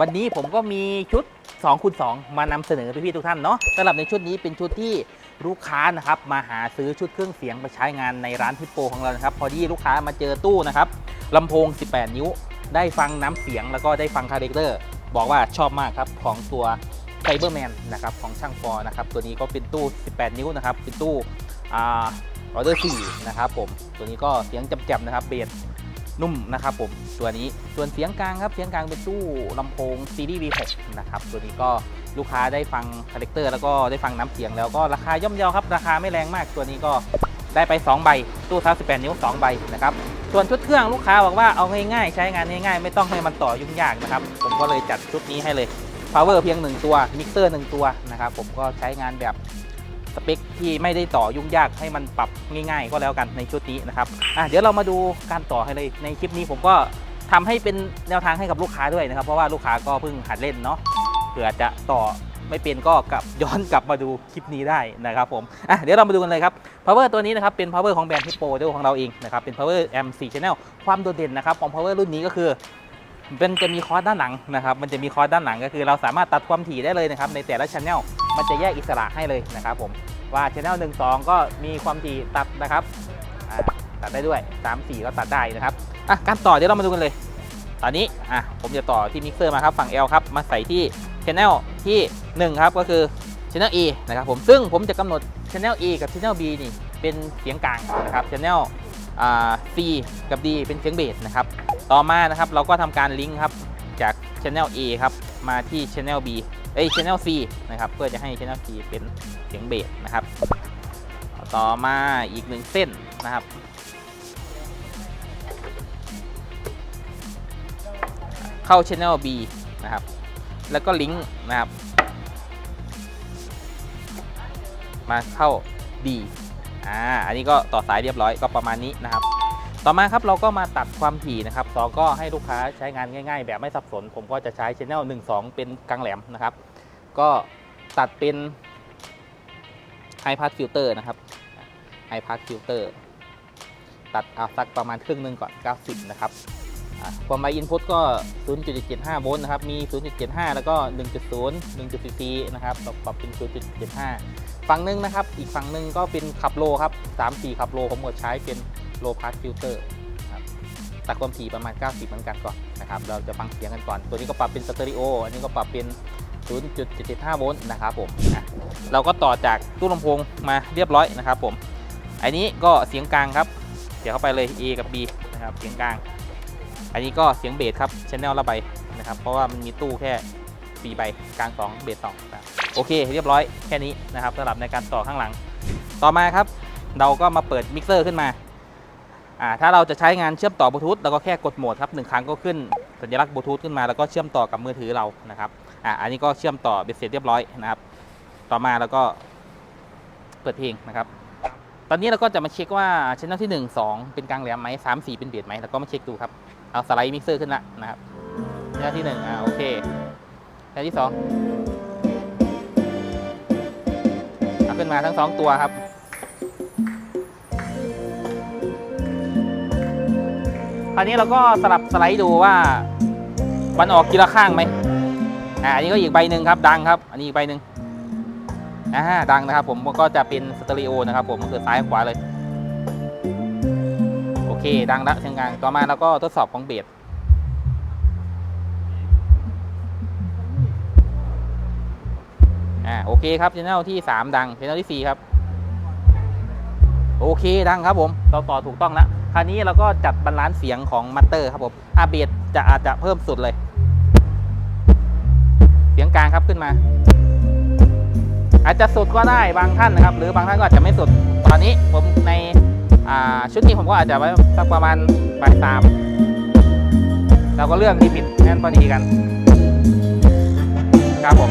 วันนี้ผมก็มีชุด2คูณ2มานำเสนอพี่ๆทุกท่านเนาะสำหรับในชุดนี้เป็นชุดที่ลูกค้านะครับมาหาซื้อชุดเครื่องเสียงไปใช้งานในร้านทิปโปของเรานะครับพอดีลูกค้ามาเจอตู้นะครับลำโพง 18 นิ้ว ได้ฟังน้ำเสียงแล้วก็ได้ฟังคาแรคเตอร์บอกว่าชอบมากครับของตัวไ i เบอร์แมนนะครับของช่างฟอร์นะครับตัวนี้ก็เป็นตู้ 18 นิ้วนะครับเป็นตู้อออเดอร์4นะครับผมตัวนี้ก็เสียงจำๆนะครับเบส นุ่มนะครับผมตัวนี้ส่วนเสียงกลางครับเสียงกลางเป็นตู้ลำโพงซีรีส์ V6 นะครับตัวนี้ก็ลูกค้าได้ฟังคาแรคเตอร์แล้วก็ได้ฟังน้ำเสียงแล้วก็ราคาย่อมเยาครับราคาไม่แรงมากตัวนี้ก็ได้ไป 2 ใบ ตู้ท้า18 นิ้ว 2 ใบนะครับ ส่วนชุดเครื่องลูกค้าบอกว่าเอาง่ายๆ ใช้งานง่ายๆ ไม่ต้องให้มันต่อยุ่งยากนะครับ ผมก็เลยจัดชุดนี้ให้เลย power เพียง 1 ตัวมิกเซอร์ 1 ตัวนะครับ ผมก็ใช้งานแบบ สเปคที่ไม่ได้ต่อยุ่งยากให้มันปรับง่ายๆ ก็แล้วกันในชุดนี้นะครับอะเดี๋ยวเรามาดูการต่อให้เลยในคลิปนี้ผมก็ทำให้เป็นแนวทางให้กับลูกค้าด้วยนะครับ เพราะว่าลูกค้าก็เพิ่งหัดเล่นเนาะเผื่อจะต่อไม่เป็นก็กลับย้อนกลับมาดูคลิปนี้ได้นะครับผมอะเดี๋ยวเรามาดูกันเลยครับ power ตัวนี้นะครับเป็น power ของแบรนด์ Hippo เดของเราเองนะครับเป็น power M 4 channel ความโดดเด่นนะครับของ power รุ่นนี้ก็คือ เป็นจะมีคอร์สด้านหลังนะครับ มันจะมีคอร์สด้านหลังก็คือ เราสามารถตัดความถี่ได้เลยนะครับ ในแต่ละช anel มันจะแยกอิสระให้เลยนะครับผม ว่าช anel 1 2ก็มีความถี่ตัดนะครับ ตัดได้ด้วย 3 4 ก็ตัดได้นะครับอะการต่อเดี๋ยวเรามาดูกันเลย ตอนนี้อะผมจะต่อที่มิกเซอร์มาครับฝั่ง L ครับ มาใส่ที่ช anel ที่1ครับ ก็คือ channel E นะครับผม ซึ่งผมจะกำหนด channel E กับ channel B นี่เป็นเสียงกลางนะครับ channel อ่า C กับ D เป็นเสียงเบสนะครับต่อมานะครับเราก็ทำการลิงก์ครับจาก Channel A ครับมาที่ Channel B เอ้ย Channel C นะครับเพื่อจะให้ Channel C เป็นเสียงเบสนะครับต่อมาอีกหนึ่งเส้นนะครับเข้า Channel B นะครับ แล้วก็ลิงก์นะครับ มาเข้า D อ่าอันนี้ก็ต่อสายเรียบร้อยก็ประมาณนี้นะครับ ต่อมาครับเราก็มาตัดความถี่นะครับสองก็ให้ลูกค้าใช้งานง่าย ๆ แบบไม่สับสน ผมก็จะใช้ Channel 1 2 เป็นกลางแหลมนะครับ ก็ตัดเป็น High Pass Filter นะครับ High Pass Filter ตัดเอาสักประมาณครึ่งหนึ่งก่อน 90 นะครับความไวอินพุตก็ 0.75 โวลต์นะครับ มี 0.75 แล้วก็ 1.0 1.4นะครับปรับเป็น 0.75 ฝั่งหนึ่งนะครับ อีกฝั่งหนึ่งก็เป็นขับโลครับ3-4ขับโลผมก็ใช้เป็นโลพาสฟิลเตอร์ครับตัดความถี่ประมาณ 90 เหมือนกันก่อนนะครับ เราจะฟังเสียงกันก่อน ตัวนี้ก็ปรับเป็นสเตอริโอ อันนี้ก็ปรับเป็น 0.75 โวลต์นะครับผมอะเราก็ต่อจากตู้ลำโพงมาเรียบร้อยนะครับผม อันนี้ก็เสียงกลางครับเดี๋ยวเข้าไปเลย A กับ B นะครับ เสียงกลาง อันนี้ก็เสียงเบสครับชแนลละใบนะครับ เพราะว่ามันมีตู้แค่ 4ใบกลาง 2 เบส2นะครับโอเค เรียบร้อยแค่นี้นะครับสำหรับในการต่อข้างหลัง ต่อมาครับ เราก็มาเปิดมิกเซอร์ขึ้นมาอ่าถ้าเราจะใช้งานเชื่อมต่อบลูทูธเราก็แค่กดโหมดครับหนึ่งครั้งก็ขึ้นสัญลักษณ์บลูทูธขึ้นมาแล้วก็เชื่อมต่อกับมือถือเรานะครับอ่าอันนี้ก็เชื่อมต่อเบ็ดเสร็จเรียบร้อยนะครับ ต่อมาแล้วก็เปิดเพลงนะครับ ตอนนี้เราก็จะมาเช็คว่าช anel ที่ 1 2 เป็นกลางแหลมไหม3 4เป็นเบสไหมแล้วก็มาเช็คดูครับ เอาสไลด์มิกเซอร์ขึ้นละนะครับช anel ที่1อ่าโอเค ช anel ที่2เอาขึ้นมาทั้งสองตัวครับคราวนี้เราก็สลับสไลด์ดูว่ามันออกทีละข้างไหมอ่าอันนี้ก็อีกใบหนึ่งครับ ดังครับ อันนี้อีกใบหนึ่งอ่าดังนะครับผมก็จะเป็นสเตอริโอนะครับผมก็คือซ้ายขวาเลย โอเค ดังแล้วเชียงกลางต่อมาเราก็ทดสอบของเบส อ่าโอเคครับช anel ที่ 3 ดังช anel ที่ 4 ครับ โอเคดังครับผมเราต่อถูกต้องแล้วคราวนี้เราก็จัดบรรลานซ์เสียงของมัตเตอร์ครับผมอาเบสจะอาจจะเพิ่มสุดเลย เสียงกลางครับขึ้นมา อาจจะสุดก็ได้บางท่านนะครับ หรือบางท่านก็อาจจะไม่สุด ตอนนี้ผมในชุดนี้ผมก็อาจจะไว้สักประมาณบ่ายสามเราก็เลือกที่ผิดแน่นพอดีกันครับผม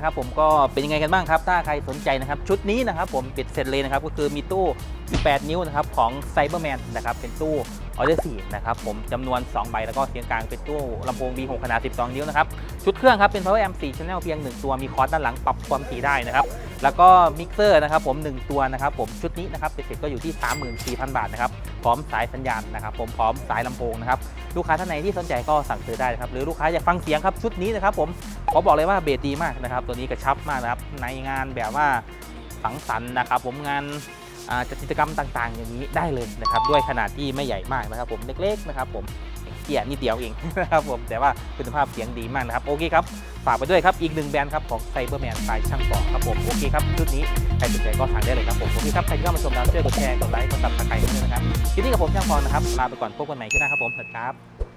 นะครับผมก็เป็นยังไงกันบ้างครับ ถ้าใครสนใจนะครับ ชุดนี้นะครับผมปิดเสร็จเลยนะครับ ก็คือมีตู้ 8 นิ้วนะครับของ Cyberman นนะครับ เป็นตู้ออเดอร์สีนะครับผมจำนวน 2 ใบ แล้วก็เสียงกลางเป็นตู้ลำโพง B6 ขนาด 12 นิ้วนะครับ ชุดเครื่องครับเป็น Power Amp 4 Channel เพียง 1 ตัวมีคอร์สด้านหลังปรับความถี่ได้นะครับ แล้วก็มิกเซอร์นะครับผม 1 ตัวนะครับผมชุดนี้นะครับเป็นเสร็จก็อยู่ที่ 34,000 บาทนะครับ พร้อมสายสัญญาณนะครับผมพร้อมสายลำโพงนะครับ ลูกค้าท่านไหนที่สนใจก็สั่งซื้อได้นะครับ หรือลูกค้าอยากฟังเสียงครับชุดนี้นะครับผม ขอบอกเลยว่าเบสดีมากนะครับ ตัวนี้กระชับมากนะครับ ในงานแบบว่าสังสรรค์นะครับ ผมงานจัดกิจกรรมต่างๆ อย่างนี้ได้เลยนะครับ ด้วยขนาดที่ไม่ใหญ่มากนะครับ ผมเล็กๆนะครับ ผมเกียร์นิดเดียวเองนะครับผมแต่ว่าคุณภาพเสียงดีมากนะครับ โอเคครับ ฝากไปด้วยครับ อีกหนึ่งแบรนด์ครับของไซเบอร์แมนสายช่างปอกครับผม โอเคครับ ชุดนี้ ใครสนใจก็สั่งได้เลยครับผม โอเคครับ ใครที่เข้ามาชมดาวช่วยกดแชร์ กดไลค์ กดซับสไครต์ด้วยนะครับคลิปนี้กับผมช่างปอนนะครับ ลาไปก่อนพบกันใหม่ที่หน้าครับผมสวัสดีครับ